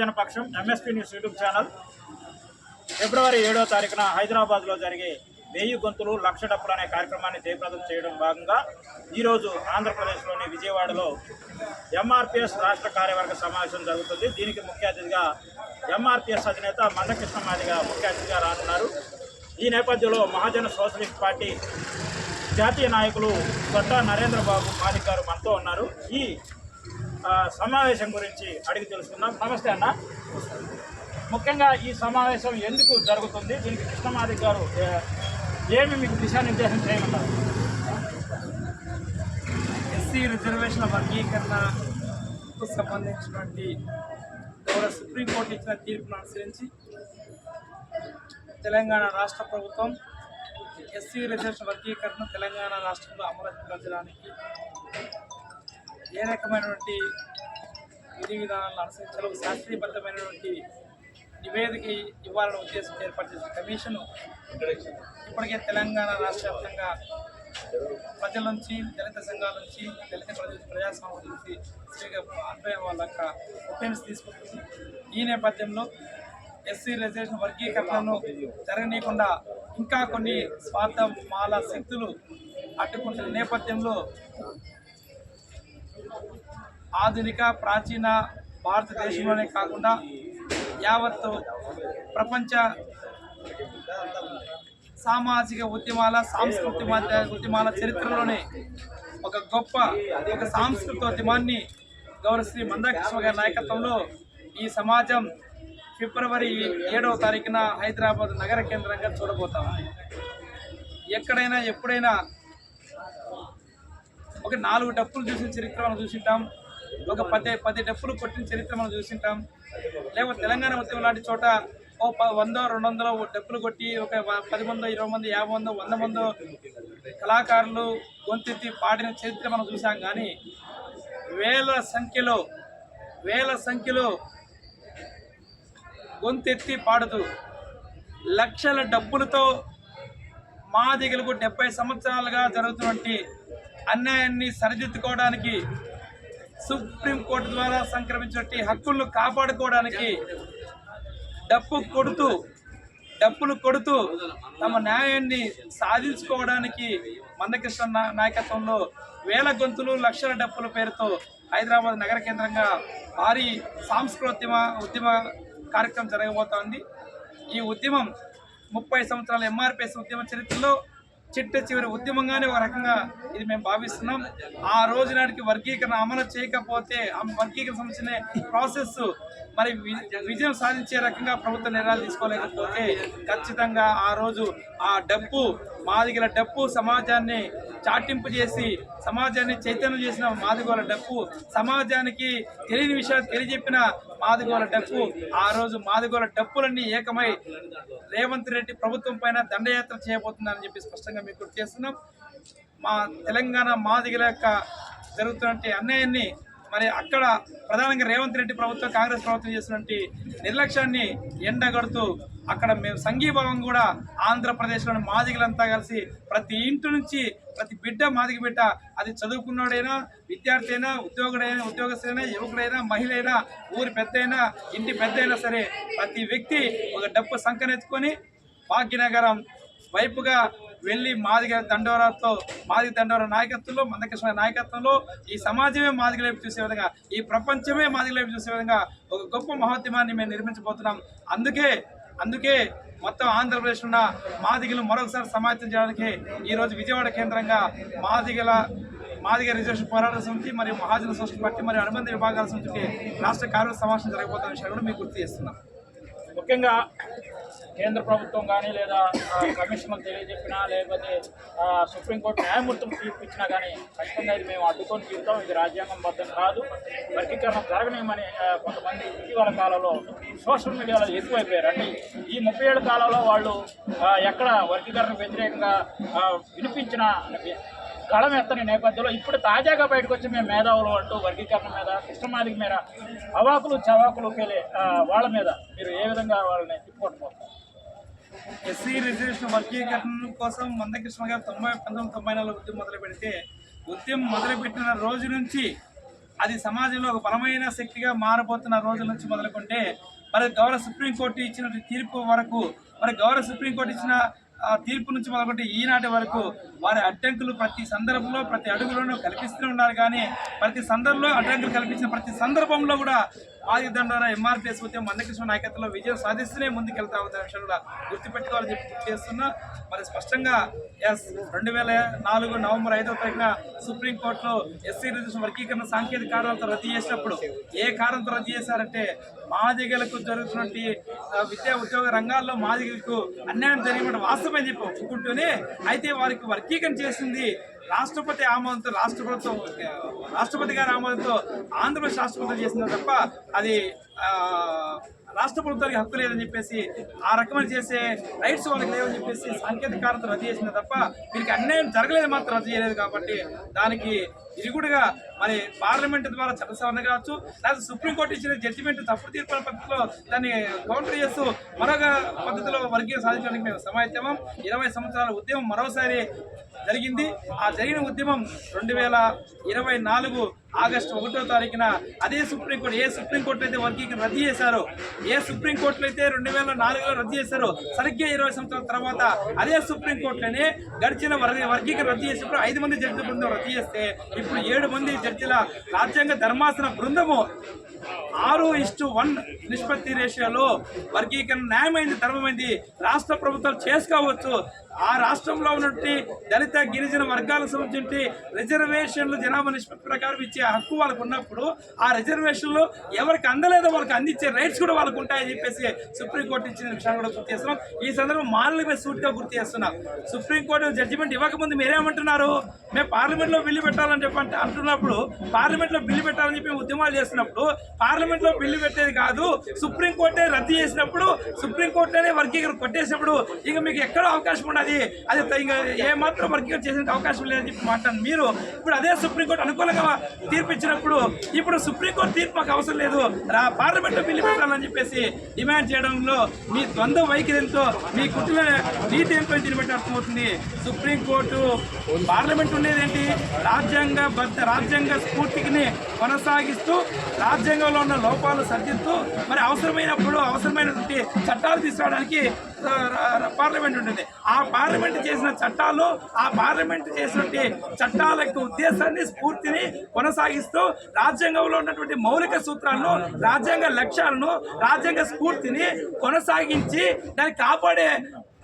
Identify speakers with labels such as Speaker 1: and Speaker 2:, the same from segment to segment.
Speaker 1: Janapaksham MSP news YouTube channel. ఫిబ్రవరి ఏడో తారీఖున హైదరాబాద్లో జరిగే వెయ్యి గొంతులు లక్ష డప్పులు అనే కార్యక్రమాన్ని జయప్రదం చేయడం భాగంగా ఈరోజు ఆంధ్రప్రదేశ్లోని విజయవాడలో ఎంఆర్పిఎస్ రాష్ట్ర కార్యవర్గ సమావేశం జరుగుతుంది. దీనికి ముఖ్య అతిథిగా ఎంఆర్పిఎస్ అధినేత మందకృష్ణ మాదిగా ముఖ్య అతిథిగా రానున్నారు. ఈ నేపథ్యంలో మహాజన సోషలిస్ట్ పార్టీ జాతీయ నాయకులు కొట్ట నరేంద్ర బాబు మాదిక్ గారు మనతో ఉన్నారు. ఈ సమావేశం గురించి అడిగి తెలుసుకుందాం. నమస్తే అన్న. ముఖ్యంగా ఈ సమావేశం ఎందుకు జరుగుతుంది? దీనికి కృష్ణమాది గారు ఏమి మీకు దిశానిర్దేశం చేయమన్నారు
Speaker 2: ఎస్సీ రిజర్వేషన్ల వర్గీకరణకు సంబంధించినటువంటి గౌరవ సుప్రీంకోర్టు ఇచ్చిన తీర్పును అనుసరించి తెలంగాణ రాష్ట్ర ప్రభుత్వం ఎస్సీ రిజర్వేషన్ వర్గీకరణ తెలంగాణ రాష్ట్రంలో అమలుపరచడానికి ఏ రకమైనటువంటి విధి విధానాలను అనుసరించాలో ఒక శాస్త్రీయబద్ధమైనటువంటి నివేదిక ఇవ్వాలనే ఉద్దేశం ఏర్పాటు చేసిన కమిషన్ ఇప్పటికే తెలంగాణ రాష్ట్ర వ్యాప్తంగా ప్రజల నుంచి దళిత సంఘాల నుంచి దళిత ప్రజల ప్రజాస్వామ్యం నుంచి స్త్రీగా అన్వయం వాళ్ళ యొక్క ఒపీనియన్స్ తీసుకుంటుంది. ఈ నేపథ్యంలో ఎస్సీ రిజర్వేషన్ వర్గీకరణను జరగనీయకుండా ఇంకా కొన్ని స్వార్థ మాల శక్తులు అడ్డుకుంటున్న నేపథ్యంలో ఆధునిక ప్రాచీన భారతదేశంలోనే కాకుండా యావత్ ప్రపంచ సామాజిక ఉద్యమాల సాంస్కృతిక మధ్య- ఉద్యమాల చరిత్రలోనే ఒక గొప్ప ఒక సాంస్కృతిక ఉద్యమాన్ని గౌరవ మందాకృష్ణ గారి నాయకత్వంలో ఈ సమాజం ఫిబ్రవరి ఏడవ తారీఖున హైదరాబాద్ నగర కేంద్రంగా చూడబోతాం. ఎక్కడైనా ఎప్పుడైనా ఒక నాలుగు డప్పులు చూసిన చరిత్ర మనం చూసింటాం. ఒక పది పది డప్పులు కొట్టిన చరిత్ర మనం చూసింటాం. లేకపోతే తెలంగాణ ఉద్యమం లాంటి చోట ఓ ప వందో రెండు వందలో డప్పులు కొట్టి ఒక పది మందో ఇరవై మంది యాభై మందో వంద మందో కళాకారులు గొంతెత్తి పాడిన చరిత్ర మనం చూసాం కానీ వేల సంఖ్యలో వేల సంఖ్యలో గొంతెత్తి పాడుతూ లక్షల డబ్బులతో మాదిగలకు డెబ్బై సంవత్సరాలుగా జరుగుతున్నటువంటి అన్యాయాన్ని సరిదిద్దుకోవడానికి సుప్రీంకోర్టు ద్వారా సంక్రమించినటువంటి హక్కులను కాపాడుకోవడానికి డప్పు కొడుతూ డప్పులు కొడుతూ తమ న్యాయాన్ని సాధించుకోవడానికి మందకృష్ణ నాయకత్వంలో వేల గొంతులు లక్షల డప్పుల పేరుతో హైదరాబాద్ నగర కేంద్రంగా భారీ సాంస్కృతిమ ఉద్యమ కార్యక్రమం జరగబోతోంది. ఈ ఉద్యమం ముప్పై సంవత్సరాల ఎంఆర్పిఎస్ ఉద్యమ చరిత్రలో చిట్ట చివరి ఉద్యమంగానే ఒక రకంగా ఇది మేము భావిస్తున్నాం. ఆ రోజు నాటికి వర్గీకరణ అమలు చేయకపోతే ఆ వర్గీకరణ సంబంధించిన ప్రాసెస్ మరి విజయం సాధించే రకంగా ప్రభుత్వ నిర్ణయాలు తీసుకోలేకపోతే ఖచ్చితంగా ఆ రోజు ఆ డబ్బు మాదిగల డబ్బు సమాజాన్ని చాటింపు చేసి సమాజాన్ని చైతన్యం చేసిన మాదిగోల డప్పు సమాజానికి తెలియని విషయాలు తెలియజెప్పిన మాదిగోల డప్పు. ఆ రోజు మాదిగోల డప్పులన్నీ ఏకమై రేవంత్ రెడ్డి ప్రభుత్వం పైన దండయాత్ర చేయబోతుందని చెప్పి స్పష్టంగా మీకు గుర్తు చేస్తున్నాం. మా తెలంగాణ మాదిగల యొక్క జరుగుతున్నటువంటి అన్యాయాన్ని మరి అక్కడ ప్రధానంగా రేవంత్ రెడ్డి ప్రభుత్వం కాంగ్రెస్ ప్రభుత్వం చేసినటువంటి నిర్లక్ష్యాన్ని ఎండగడుతూ అక్కడ మేము సంఘీభావం కూడా ఆంధ్రప్రదేశ్లోని మాదిగలంతా కలిసి ప్రతి ఇంటి నుంచి ప్రతి బిడ్డ మాదిగ బిడ్డ అది చదువుకున్నాడైనా విద్యార్థి అయినా ఉద్యోగుడైనా ఉద్యోగస్తుడైనా యువకుడైనా మహిళ అయినా ఊరి పెద్ద అయినా ఇంటి పెద్ద అయినా సరే ప్రతి వ్యక్తి ఒక డబ్బు సంకనెత్తుకొని భాగ్యనగరం వైపుగా వెళ్ళి మాదిగ దండోరాతో మాదిగ దండోర నాయకత్వంలో మందకృష్ణ నాయకత్వంలో ఈ సమాజమే మాదిగ వైపు చూసే విధంగా ఈ ప్రపంచమే మాదిగ వైపు చూసే విధంగా ఒక గొప్ప మహోద్యమాన్ని మేము నిర్మించబోతున్నాం. అందుకే అందుకే మొత్తం ఆంధ్రప్రదేశ్ ఉన్న మాదిగలు మరొకసారి సమాయత్తం చేయడానికి ఈరోజు విజయవాడ కేంద్రంగా మాదిగల మాదిగ రిజర్వేషన్ పోరాట సమితి మరియు మహాజన సోషల్ పార్టీ మరియు అనుబంధ విభాగాల సమితికి రాష్ట్ర కార్మిక సమావేశం జరగబోతున్న విషయాన్ని కూడా మీకు గుర్తు చేస్తున్నాం.
Speaker 1: ముఖ్యంగా కేంద్ర ప్రభుత్వం కానీ లేదా ఆ, తెలియజెప్పినా లేకపోతే సుప్రీంకోర్టు న్యాయమూర్తులు తీర్పు ఇచ్చినా కానీ ఖచ్చితంగా ఇది మేము అడ్డుకొని తీరుతాం. ఇది రాజ్యాంగం బద్దం కాదు. వర్గీకరణ జరగనేమని కొంతమంది ఇటీవల కాలంలో సోషల్ మీడియాలో ఎక్కువైపోయారు. అంటే ఈ ముప్పై ఏళ్ళ కాలంలో వాళ్ళు ఎక్కడ వర్గీకరణ వ్యతిరేకంగా వినిపించిన గళం ఎత్తని నేపథ్యంలో ఇప్పుడు తాజాగా బయటకు వచ్చి మేము మేధావులు అంటూ వర్గీకరణ మీద సిస్టమాటిక్ మీద అవాకులు చవాకులు పేలే వాళ్ళ మీద మీరు ఏ విధంగా వాళ్ళని తిప్పుకోకపోతారు
Speaker 2: ఎస్సీ రిజర్వేషన్ వర్గీకరణ కోసం మందకృష్ణ గారు తొంభై పంతొమ్మిది తొంభై నాలుగు ఉద్యమం మొదలు పెడితే ఉద్యమం మొదలుపెట్టిన రోజు నుంచి అది సమాజంలో ఒక బలమైన శక్తిగా మారబోతున్న రోజుల నుంచి మొదలుకుంటే మరి గౌరవ సుప్రీంకోర్టు ఇచ్చిన తీర్పు వరకు మరి గౌరవ సుప్రీంకోర్టు ఇచ్చిన తీర్పు నుంచి మొదలుపెట్టి ఈనాటి వరకు వారి అడ్డంకులు ప్రతి సందర్భంలో ప్రతి అడుగులోనూ కల్పిస్తూనే ఉన్నారు. కానీ ప్రతి సందర్భంలో అడ్డంకులు కల్పించిన ప్రతి సందర్భంలో కూడా ఆయుధం ద్వారా ఎంఆర్పిఎస్ ఉద్యమం మందకృష్ణ నాయకత్వంలో విజయం సాధిస్తూనే ముందుకెళ్తా ఉన్న విషయం కూడా గుర్తుపెట్టుకోవాలని చెప్పి చేస్తున్నా. మరి స్పష్టంగా ఎస్ రెండు వేల నాలుగు నవంబర్ ఐదో తారీఖున సుప్రీంకోర్టులో ఎస్సీ రిజర్వేషన్ వర్గీకరణ సాంకేతిక కారణాలతో రద్దు చేసినప్పుడు ఏ కారణంతో రద్దు చేశారంటే మాదిగలకు జరుగుతున్నటువంటి విద్యా ఉద్యోగ రంగాల్లో మాదిగలకు అన్యాయం జరిగిన వాస్తవమే చెప్పి ఒప్పుకుంటూనే అయితే వారికి వర్గీకరణ చేసింది రాష్ట్రపతి ఆమోదంతో రాష్ట్ర ప్రభుత్వం రాష్ట్రపతి గారి ఆమోదంతో ఆంధ్రప్రదేశ్ రాష్ట్ర ప్రభుత్వం చేసింది తప్ప అది ఆ, రాష్ట్ర ప్రభుత్వానికి హక్కు లేదని చెప్పేసి ఆ రకమైన చేసే రైట్స్ వాళ్ళకి లేవని చెప్పేసి సాంకేతిక కారణంతో రద్దు చేసింది తప్ప వీరికి అన్యాయం జరగలేదు మాత్రం రద్దు చేయలేదు కాబట్టి దానికి ఇరుగుడుగా మరి పార్లమెంట్ ద్వారా చట్టసవరణ కావచ్చు లేదా సుప్రీంకోర్టు ఇచ్చిన జడ్జిమెంట్ తప్పుడు తీర్పుల పద్ధతిలో దాన్ని కౌంటర్ చేస్తూ మరొక పద్ధతిలో వర్గీయం సాధించడానికి మేము సమాయత్తమం. ఇరవై సంవత్సరాల ఉద్యమం మరోసారి జరిగింది. ఆ జరిగిన ఉద్యమం రెండు వేల ఇరవై నాలుగు ఆగస్టు ఒకటో తారీఖున అదే సుప్రీంకోర్టు ఏ సుప్రీంకోర్టు అయితే వర్గీకరణ రద్దు చేశారో ఏ సుప్రీంకోర్టులో అయితే రెండు వేల నాలుగులో రద్దు చేశారో సరిగ్గా ఇరవై సంవత్సరాల తర్వాత అదే సుప్రీంకోర్టులోనే గడిచిన వర్గ- వర్గీకరణ రద్దు చేసినప్పుడు ఐదు మంది జడ్జి బృందం రద్దు చేస్తే ఇప్పుడు ఏడు మంది జడ్జిల రాజ్యాంగ ధర్మాసన బృందము ఆరు ఇస్టు వన్ నిష్పత్తి రేషియోలో వర్గీకరణ న్యాయమైంది ధర్మమైంది రాష్ట్ర ప్రభుత్వాలు చేసుకోవచ్చు. ఆ రాష్ట్రంలో ఉన్నటువంటి దళిత గిరిజన వర్గాలకు సంబంధించి రిజర్వేషన్లు జనాభా నిష్పత్తి ప్రకారం ఇచ్చే హక్కు వాళ్ళకు ఉన్నప్పుడు ఆ రిజర్వేషన్లు ఎవరికి అందలేదో వాళ్ళకి అందించే రైట్స్ కూడా వాళ్ళకు ఉంటాయని చెప్పేసి సుప్రీంకోర్టు ఇచ్చిన విషయాన్ని కూడా గుర్తు చేస్తున్నాం. ఈ సందర్భం మాలల మీద సూట్గా గుర్తు చేస్తున్నాం. సుప్రీంకోర్టు జడ్జిమెంట్ ఇవ్వకముందు మీరేమంటున్నారు? మేము పార్లమెంట్లో బిల్లు పెట్టాలని చెప్పి అంటున్నప్పుడు పార్లమెంట్లో బిల్లు పెట్టాలని చెప్పి ఉద్యమాలు చేస్తున్నప్పుడు పార్లమెంట్లో బిల్లు పెట్టేది కాదు సుప్రీంకోర్టే రద్దు చేసినప్పుడు సుప్రీంకోర్టునే వర్గీకరణ కొట్టేసినప్పుడు ఇక మీకు ఎక్కడ అవకాశం ఉండదు అది ఇంకా ఏ మాత్రం వర్గీకరణ చేసే అవకాశం లేదని చెప్పి మాట్లాడు మీరు ఇప్పుడు అదే సుప్రీంకోర్టు అనుకూలంగా తీర్పు ఇచ్చినప్పుడు ఇప్పుడు సుప్రీంకోర్టు తీర్పు మాకు అవసరం లేదు. రా పార్లమెంట్లో బిల్లు పెట్టాలని చెప్పేసి డిమాండ్ చేయడంలో మీ ద్వంద్వ వైఖరితో మీ కుటుంబ నీతి ఏంటో దీన్ని అర్థమవుతుంది. సుప్రీంకోర్టు పార్లమెంట్ ఉండేది ఏంటి రాజ్యాంగ బద్ద రాజ్యాంగ స్ఫూర్తిని కొనసాగిస్తూ రాజ్యాంగంలో ఉన్న లోపాలు సర్దిస్తూ మరి అవసరమైనప్పుడు అవసరమైనటువంటి చట్టాలు తీసుకోవడానికి పార్లమెంట్ ఉంటుంది. ఆ పార్లమెంట్ చేసిన చట్టాలు ఆ పార్లమెంట్ చేసినటువంటి చట్టాల యొక్క ఉద్దేశాన్ని స్ఫూర్తిని కొనసాగిస్తూ రాజ్యాంగంలో ఉన్నటువంటి మౌలిక సూత్రాలను రాజ్యాంగ లక్ష్యాలను రాజ్యాంగ స్ఫూర్తిని కొనసాగించి దాన్ని కాపాడే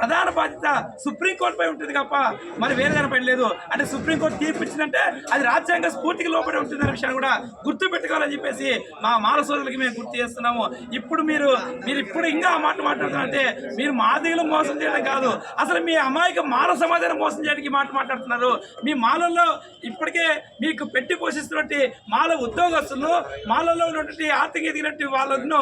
Speaker 2: ప్రధాన బాధ్యత సుప్రీంకోర్టుపై ఉంటుంది తప్ప మరి వేరే దానిపై లేదు. అంటే సుప్రీంకోర్టు తీర్పు ఇచ్చిందంటే అది రాజ్యాంగ స్ఫూర్తికి లోపడి ఉంటుందనే విషయాన్ని కూడా గుర్తు పెట్టుకోవాలని చెప్పేసి మా మాల సోదరులకి మేము గుర్తు చేస్తున్నాము. ఇప్పుడు మీరు మీరు ఇప్పుడు ఇంకా ఆ మాట మాట్లాడుతున్నారంటే మీరు మాదిగలు మోసం చేయడం కాదు. అసలు మీ అమాయక మాల సమాజాన్ని మోసం చేయడానికి మాట మాట్లాడుతున్నారు. మీ మాలల్లో ఇప్పటికే మీకు పెట్టి పోషిస్తున్నటువంటి మాల ఉద్యోగస్తులను మాలలో ఉన్నటువంటి ఆర్థిక ఎదిగినట్టు వాళ్ళను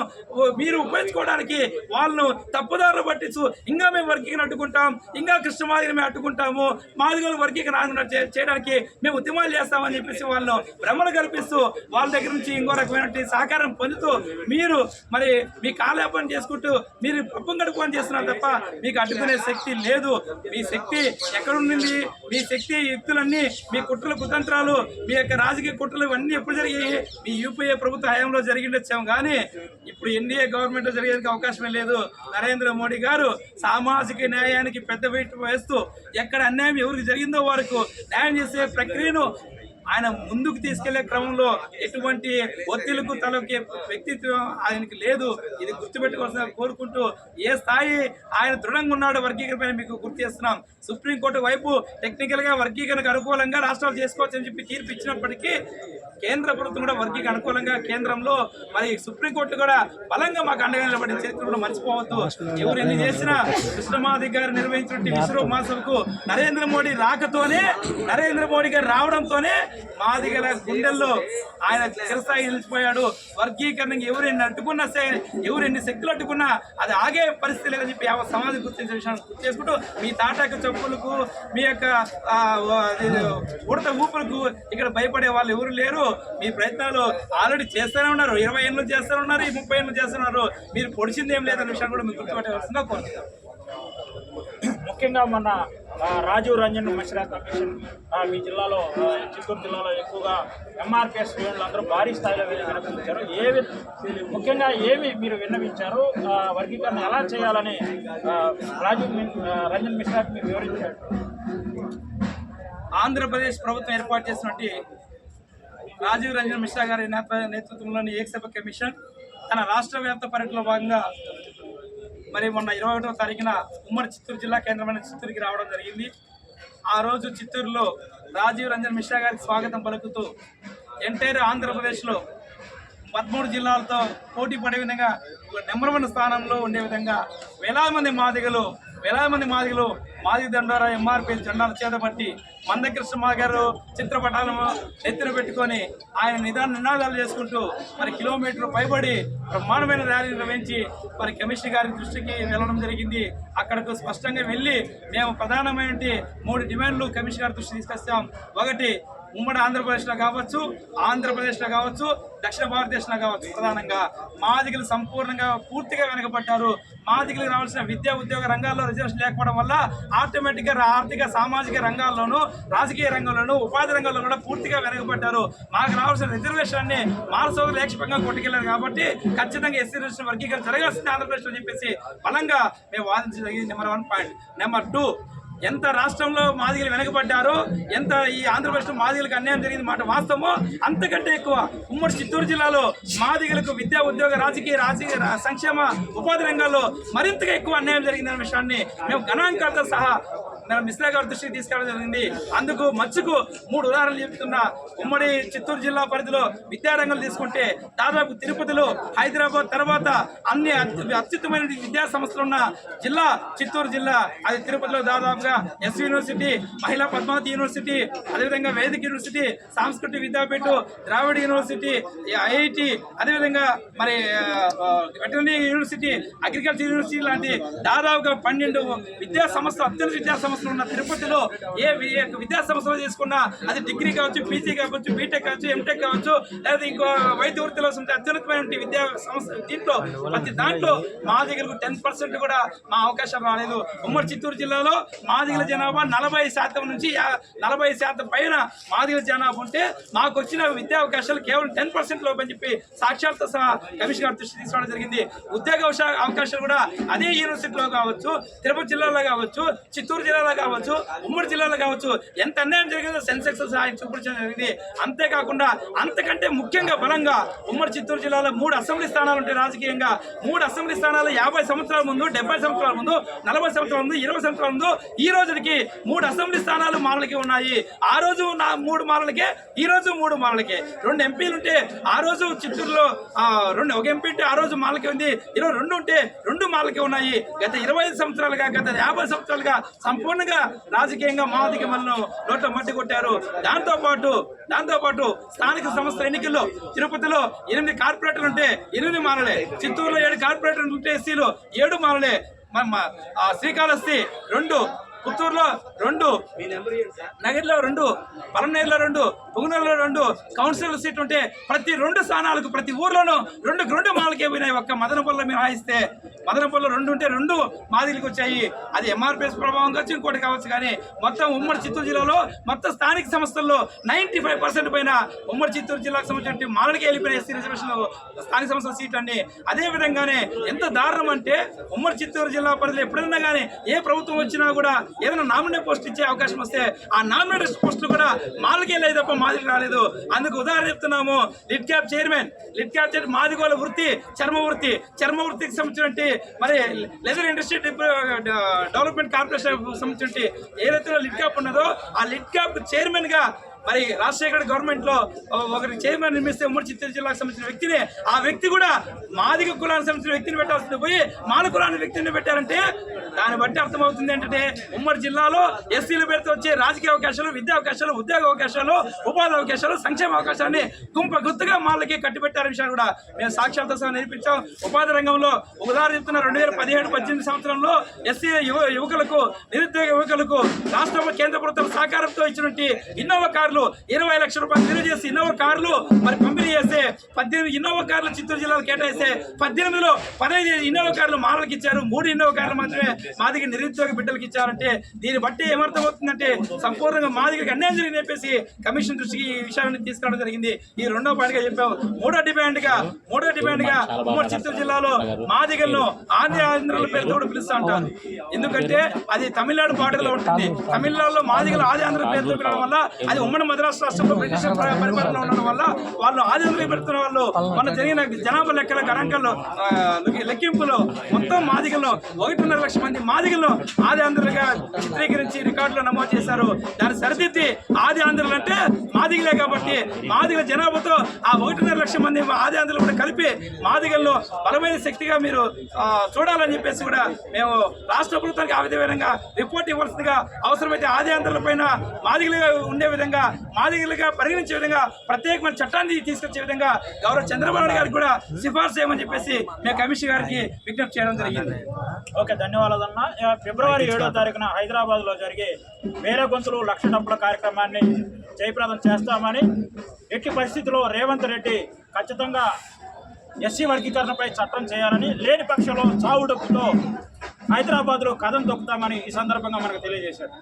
Speaker 2: మీరు ఉపయోగించుకోవడానికి వాళ్ళను తప్పుదారులు పట్టించు ఇంకా మేము వర్గీకరణ అడ్డుకుంటాం ఇంకా కృష్ణమాదిని మేము అడ్డుకుంటాము మాదిగల వర్గీకరణ చేయడానికి మేము ఉద్యమాలు చేస్తామని చెప్పేసి వాళ్ళు భ్రమలు కల్పిస్తూ వాళ్ళ దగ్గర నుంచి ఇంకో రకమైనటువంటి సహకారం పొందుతూ మీరు మరి మీ కాలయాపన చేసుకుంటూ మీరు పప్పం కడుపుకొని చేస్తున్నారు తప్ప మీకు అడ్డుకునే శక్తి లేదు. మీ శక్తి ఎక్కడుండింది మీ శక్తి యుక్తులన్నీ మీ కుట్రల కుతంత్రాలు మీ యొక్క రాజకీయ కుట్రలు ఇవన్నీ ఎప్పుడు జరిగాయి? మీ యూపీఏ ప్రభుత్వ హయాంలో జరిగిండొచ్చాము కానీ ఇప్పుడు ఎన్డీఏ గవర్నమెంట్ జరిగేందుకు అవకాశమే లేదు. నరేంద్ర మోడీ గారు సామాజిక న్యాయానికి పెద్ద వేస్తూ ఎక్కడ అన్యాయం ఎవరికి జరిగిందో వారికి న్యాయం చేసే ప్రక్రియను ఆయన ముందుకు తీసుకెళ్ళే క్రమంలో ఎటువంటి ఒత్తిళ్ళకు తలకే వ్యక్తిత్వం ఆయనకి లేదు. ఇది గుర్తుపెట్టుకోవాల్సిన కోరుకుంటూ ఏ స్థాయి ఆయన దృఢంగా ఉన్నాడో వర్గీకరణ మీకు గుర్తు చేస్తున్నాం. సుప్రీంకోర్టు వైపు టెక్నికల్గా వర్గీకరణకు అనుకూలంగా రాష్ట్రాలు చేసుకోవచ్చని చెప్పి తీర్పు ఇచ్చినప్పటికీ కేంద్ర ప్రభుత్వం కూడా వర్గీకి అనుకూలంగా కేంద్రంలో మరి సుప్రీంకోర్టు కూడా బలంగా మాకు అండగా నిలబడిన చరిత్ర కూడా మర్చిపోవద్దు. ఎవరు ఎన్ని చేసినా కృష్ణమాది గారు నిర్వహించిన విశ్వ మహాసభకు నరేంద్ర మోడీ రాకతోనే నరేంద్ర మోడీ గారు రావడంతోనే మాదిగల గుండెల్లో ఆయన చిరస్థాయి నిలిచిపోయాడు. వర్గీకరణకి ఎవరు ఎన్ని అడ్డుకున్నా సరే ఎవరు ఎన్ని శక్తులు అడ్డుకున్నా అది ఆగే పరిస్థితి లేదని చెప్పి యావత్ సమాజం గుర్తించే విషయాన్ని గుర్తు చేసుకుంటూ మీ తాటాకు చెప్పులకు మీ యొక్క ఉడత ఊపులకు ఇక్కడ భయపడే వాళ్ళు ఎవరు లేరు. మీ ప్రయత్నాలు ఆల్రెడీ చేస్తూనే ఉన్నారు. ఇరవై ఏళ్ళు చేస్తూనే ఉన్నారు ఈ ముప్పై ఏళ్ళు చేస్తున్నారు మీరు పొడిచింది ఏం లేదనే విషయాన్ని కూడా మీరు గుర్తుపెట్టవలసిందిగా కోరుతున్నాం.
Speaker 1: ముఖ్యంగా మొన్న రాజీవ్ రంజన్ మిశ్రా కమిషన్ మీ జిల్లాలో చిత్తూరు జిల్లాలో ఎక్కువగా ఎంఆర్పిఎస్ శ్రేణులు అందరూ భారీ స్థాయిలో వెళ్ళి విన్నవించారు. ఏవి ముఖ్యంగా ఏమి మీరు విన్నవించారు? వర్గీకరణ ఎలా చేయాలని రాజీవ్ రంజన్ మిశ్రాకి మీరు వివరించారు.
Speaker 2: ఆంధ్రప్రదేశ్ ప్రభుత్వం ఏర్పాటు చేసినటువంటి రాజీవ్ రంజన్ మిశ్రా గారి నేత నేతృత్వంలోని ఏకసభ కమిషన్ తన రాష్ట్ర వ్యాప్త పర్యటనలో భాగంగా మరి మొన్న ఇరవై ఒకటో తారీఖున ఉమ్మడి చిత్తూరు జిల్లా కేంద్రమైన చిత్తూరుకి రావడం జరిగింది. ఆ రోజు చిత్తూరులో రాజీవ్ రంజన్ మిశ్రా గారికి స్వాగతం పలుకుతూ ఎంటైర్ ఆంధ్రప్రదేశ్లో పదమూడు జిల్లాలతో పోటీ పడే విధంగా ఒక నెంబర్ వన్ స్థానంలో ఉండే విధంగా వేలాది మంది మాదిగలు వేలాది మంది మాదిగలు మాదిగ దండారా ఎంఆర్పీ జెండాలు చేతపట్టి మందకృష్ణ గారు చిత్రపటాలను ఎత్తున పెట్టుకొని ఆయన నిదాన నినాదాలు చేసుకుంటూ మరి కిలోమీటర్ పైబడి బ్రహ్మాండమైన ర్యాలీ నిర్వహించి మరి కమిషనర్ గారి దృష్టికి వెళ్ళడం జరిగింది. అక్కడకు స్పష్టంగా వెళ్ళి మేము ప్రధానమైన మూడు డిమాండ్లు కమిషనర్ గారి దృష్టి తీసుకొస్తాం ఒకటి ఉమ్మడి ఆంధ్రప్రదేశ్లో కావచ్చు ఆంధ్రప్రదేశ్లో కావచ్చు దక్షిణ భారతదేశంలో కావచ్చు ప్రధానంగా. మాదిగలు సంపూర్ణంగా పూర్తిగా వెనకబడ్డారు. మాదిగలకు రావాల్సిన విద్యా ఉద్యోగ రంగాల్లో రిజర్వేషన్ లేకపోవడం వల్ల ఆటోమేటిక్గా ఆర్థిక సామాజిక రంగాల్లోనూ రాజకీయ రంగంలోనూ ఉపాధి రంగంలో కూడా పూర్తిగా వెనకబడ్డారు. మాకు రావాల్సిన రిజర్వేషన్ అన్ని మానసోదరు లేక్షపంగా కొట్టుకెళ్ళారు కాబట్టి ఖచ్చితంగా ఎస్సీ రిజర్వేషన్ వర్గీకరణ జరగాల్సింది ఆంధ్రప్రదేశ్లో చెప్పేసి బలంగా మేము వాదించదగింది number one point. Number two ఎంత రాష్ట్రంలో మాదిగలు వెనకబడ్డారో ఎంత ఈ ఆంధ్రప్రదేశ్లో మాదిగలకు అన్యాయం జరిగింది మాట వాస్తవమో అంతకంటే ఎక్కువ ఉమ్మడి చిత్తూరు జిల్లాలో మాదిగలకు విద్యా ఉద్యోగ రాజకీయ రాజకీయ సంక్షేమ ఉపాధి రంగాల్లో మరింతగా ఎక్కువ అన్యాయం జరిగిందనే విషయాన్ని మేము గణాంకాలతో సహా నేను మిశ్రా గారి దృష్టికి తీసుకెళ్ళడం జరిగింది. అందుకు మచ్చుకు మూడు ఉదాహరణలు చెప్తున్నా ఉమ్మడి చిత్తూరు జిల్లా పరిధిలో విద్యారంగం తీసుకుంటే దాదాపు తిరుపతిలో హైదరాబాద్ తర్వాత అన్ని అత్యు- అత్యుత్తమైన విద్యా సంస్థలు ఉన్న జిల్లా చిత్తూరు జిల్లా అది తిరుపతిలో దాదాపుగా ఎస్ యూనివర్సిటీ మహిళా పద్మావతి యూనివర్సిటీ అదేవిధంగా వేదిక యూనివర్సిటీ సాంస్కృతిక విద్యాపీఠ ద్రావిడ యూనివర్సిటీ ఐఐటి అదేవిధంగా మరి వెటర్నరీ యూనివర్సిటీ అగ్రికల్చర్ యూనివర్సిటీ లాంటి దాదాపుగా పన్నెండు విద్యా సంస్థలు అత్యంత విద్యా సంస్థలు ఉన్న తిరుపతిలో ఏ విద్యా సంస్థలు తీసుకున్నా అది డిగ్రీ కావచ్చు పీజీ కావచ్చు బీటెక్ కావచ్చు ఎంటెక్ కావచ్చు లేదా ఇంకో వైద్య వృత్తిలో అత్యున్నతమైన విద్యా సంస్థ దీంట్లో ప్రతి దాంట్లో మా దగ్గరకు టెన్ పర్సెంట్ కూడా మా అవకాశం రాలేదు. ఉమ్మడి చిత్తూరు జిల్లాలో మాదిగల జనాభా నలభై శాతం నుంచి నలభై శాతం పైన మాదిగల జనాభా ఉంటే మాకు వచ్చిన విద్యా అవకాశాలు కేవలం టెన్ పర్సెంట్ లోపని చెప్పి సాక్షాత్ సహా కమిషన్ దృష్టి తీసుకోవడం జరిగింది. ఉద్యోగ అవకాశాలు కూడా అదే యూనివర్సిటీలో కావచ్చు తిరుపతి జిల్లాలో కావచ్చు చిత్తూరు జిల్లాలో కావచ్చు ఉమ్మడి జిల్లాలో కావచ్చు ఎంత అన్యాయం జరిగిందో సెన్సెక్స్ ఆయన చూపించడం జరిగింది. అంతేకాకుండా అంతకంటే ముఖ్యంగా బలంగా ఉమ్మడి చిత్తూరు జిల్లాలో మూడు అసెంబ్లీ స్థానాలు ఉంటాయి రాజకీయంగా. మూడు అసెంబ్లీ స్థానాలు యాభై సంవత్సరాల ముందు డెబ్బై సంవత్సరాల ముందు నలభై సంవత్సరాల ముందు ఇరవై సంవత్సరాల ముందు ఈ రోజుకి మూడు అసెంబ్లీ స్థానాలు మాలలకి ఉన్నాయి. ఆ రోజు నా మూడు మాలలకే ఈ రోజు మూడు మాలలకే. రెండు ఎంపీలు ఉంటే ఆ రోజు చిత్తూరులో రెండు ఒక ఎంపీ ఉంటే ఆ రోజు మాలకి ఉంది. ఈరోజు రెండు ఉంటే రెండు మాలకి ఉన్నాయి. గత ఇరవై ఐదు సంవత్సరాలుగా గత యాభై సంవత్సరాలుగా సంపూర్ణ సంపూర్ణంగా రాజకీయంగా మాదిక మనను నోట్లో మట్టి కొట్టారు. దాంతో పాటు దాంతో పాటు స్థానిక సంస్థల ఎన్నికల్లో తిరుపతిలో ఎనిమిది కార్పొరేటర్లు ఉంటే ఎనిమిది మాలలే. చిత్తూరులో ఏడు కార్పొరేటర్లు ఉంటే ఎస్సీలో ఏడు మాలలే. మ- మ- ఆ శ్రీకాళహస్తి రెండు పుత్తూరులో రెండు నగర్లో రెండు పలమనేరులో రెండు పుగునూరులో రెండు కౌన్సిలర్ సీట్ ఉంటే ప్రతి రెండు స్థానాలకు ప్రతి ఊర్లోనూ రెండు రెండు మాలకే పోయినాయి. ఒక్క మదనపల్లిలో మీరు హాయిస్తే మదనపల్లిలో రెండు ఉంటే రెండు మాదిరికి వచ్చాయి. అది ఎంఆర్పిఎస్ ప్రభావం కావచ్చు ఇంకోటి కావచ్చు కానీ మొత్తం ఉమ్మడి చిత్తూరు జిల్లాలో మొత్తం స్థానిక సంస్థల్లో నైంటీ ఫైవ్ పర్సెంట్ పైన ఉమ్మడి చిత్తూరు జిల్లాకు సంబంధించిన మాలకి వెళ్ళిపోయిన ఎస్సీ రిజర్వేషన్ స్థానిక సంస్థల సీట్ అండి అదే విధంగానే ఎంత దారుణం అంటే ఉమ్మడి చిత్తూరు జిల్లా పరిధిలో ఎప్పుడైనా కానీ ఏ ప్రభుత్వం వచ్చినా కూడా ఏదైనా నామినేట్ పోస్ట్ ఇచ్చే అవకాశం వస్తే ఆ నామినేట్ పోస్టులు కూడా మాలకే లేదు తప్ప మాదిరి రాలేదు అందుకు ఉదాహరణ చెప్తున్నాము. Lit cap chairman lit cap chairman మాదిగోల వృత్తి చర్మ వృత్తి చర్మ వృత్తికి సంబంధించినటువంటి మరి లెదర్ ఇండస్ట్రీ డెవలప్మెంట్ కార్పొరేషన్ సంబంధించిన ఏదైతే లిట్ క్యాప్ ఉన్నదో ఆ లిట్ క్యాప్ చైర్మన్గా మరి రాజశేఖర్ గవర్నమెంట్లో ఒకరి చైర్మన్ నిర్మిస్తే ఉమ్మడి చిత్తూరు జిల్లాకు సంబంధించిన వ్యక్తిని ఆ వ్యక్తి కూడా మాదిగ కులానికి సంబంధించిన వ్యక్తిని పెట్టాల్సింది పోయి మాల కులాన్ని వ్యక్తిని పెట్టారంటే దాన్ని బట్టి అర్థమవుతుంది ఏంటంటే ఉమ్మడి జిల్లాలో ఎస్సీల పేరుతో వచ్చే రాజకీయ అవకాశాలు విద్యా అవకాశాలు ఉద్యోగ అవకాశాలు ఉపాధి అవకాశాలు సంక్షేమ అవకాశాన్ని గుంప గుర్తుగా మాలకి కట్టిపెట్టారు విషయాన్ని కూడా మేము సాక్ష్యాలతో సహా నేర్పించాం. ఉపాధి రంగంలో ఉదాహరణ చెప్తున్న రెండు వేల పదిహేడు పద్దెనిమిది సంవత్సరంలో ఎస్సీ యువ యువకులకు నిరుద్యోగ యువకులకు రాష్ట్ర కేంద్ర ప్రభుత్వం సహకారంతో ఇచ్చినటువంటి ఇన్నోవా కార్ కార్లు ఇరవై లక్షల రూపాయలు విలువ చేసి ఇన్నోవా కార్లు మరి పంపిణీ చేస్తే పద్దెనిమిది ఇన్నోవా కార్లు చిత్తూరు జిల్లాలో కేటాయిస్తే పద్దెనిమిదిలో పదహైదు ఇన్నోవా కార్లు మాలలకు ఇచ్చారు. మూడు ఇన్నోవా కార్లు మాత్రమే మాదిగ నిరుద్యోగ బిడ్డలకు ఇచ్చారంటే దీన్ని బట్టి ఏమర్థమవుతుందంటే సంపూర్ణంగా మాదిగకి అన్యాయం జరిగింది చెప్పేసి కమిషన్ దృష్టికి ఈ విషయాన్ని తీసుకురావడం జరిగింది. ఈ రెండో పాయింట్గా చెప్పావు మూడో డిమాండ్గా మూడో డిమాండ్గా ఉమ్మడి చిత్తూరు జిల్లాలో మాదిగలను ఆంధ్ర పేరుతో కూడా పిలుస్తా ఉంటారు. ఎందుకంటే అది తమిళనాడు పాటలో ఉంటుంది. తమిళనాడులో మాదిగల ఆది ఆంధ్ర పేరుతో పిలవడం వల్ల అది ఉమ్మడి మద్రాసు రాష్ట్రంలో బ్రిటిష్ పరిపాలన ఉండడం వల్ల వాళ్ళు ఆది పెడుతున్న వాళ్ళు మన జరిగిన జనాభా లెక్కల గణాంకాల్లో లెక్కింపులో మొత్తం మాదిగల్లో ఒకటిన్నర లక్షల మంది మాదిగల్లో ఆది ఆంధ్రులుగా చిత్రీకరించి రికార్డులో నమోదు చేశారు. దాన్ని సరిదిద్ది ఆది ఆంధ్రులు అంటే మాదిగలే కాబట్టి మాదిగల జనాభాతో ఆ ఒకటిన్నర లక్షల మంది ఆది ఆంధ్రులు కూడా కలిపి మాదిగల్లో బలమైన శక్తిగా మీరు చూడాలని చెప్పేసి కూడా మేము రాష్ట్ర ప్రభుత్వానికి ఆ విధంగా రిపోర్ట్ ఇవ్వాల్సిందిగా అవసరమైతే ఆది ఆంధ్రుల పైన మాదిగలుగా ఉండే విధంగా మాదిగలుగా పరిగణించే విధంగా ప్రత్యేకమైన చట్టాన్ని తీసుకొచ్చే విధంగా గౌరవ చంద్రబాబు నాయుడు గారికి కూడా సిఫార్సు చేయమని చెప్పేసి మేము కమిషన్ గారికి విజ్ఞప్తి చేయడం జరిగింది.
Speaker 1: ఓకే ధన్యవాదాలు అన్న ఫిబ్రవరి ఏడో తారీఖున హైదరాబాద్లో జరిగే వేరే గొంతులు లక్ష డబ్బుల కార్యక్రమాన్ని జయప్రదం చేస్తామని ఎట్టి పరిస్థితుల్లో రేవంత్ రెడ్డి ఖచ్చితంగా ఎస్సీ వర్గీకరణపై చట్టం చేయాలని లేని పక్షంలో చావు డబ్బుతో హైదరాబాద్లో కథం తొక్కుతామని ఈ సందర్భంగా మనకు తెలియజేశారు.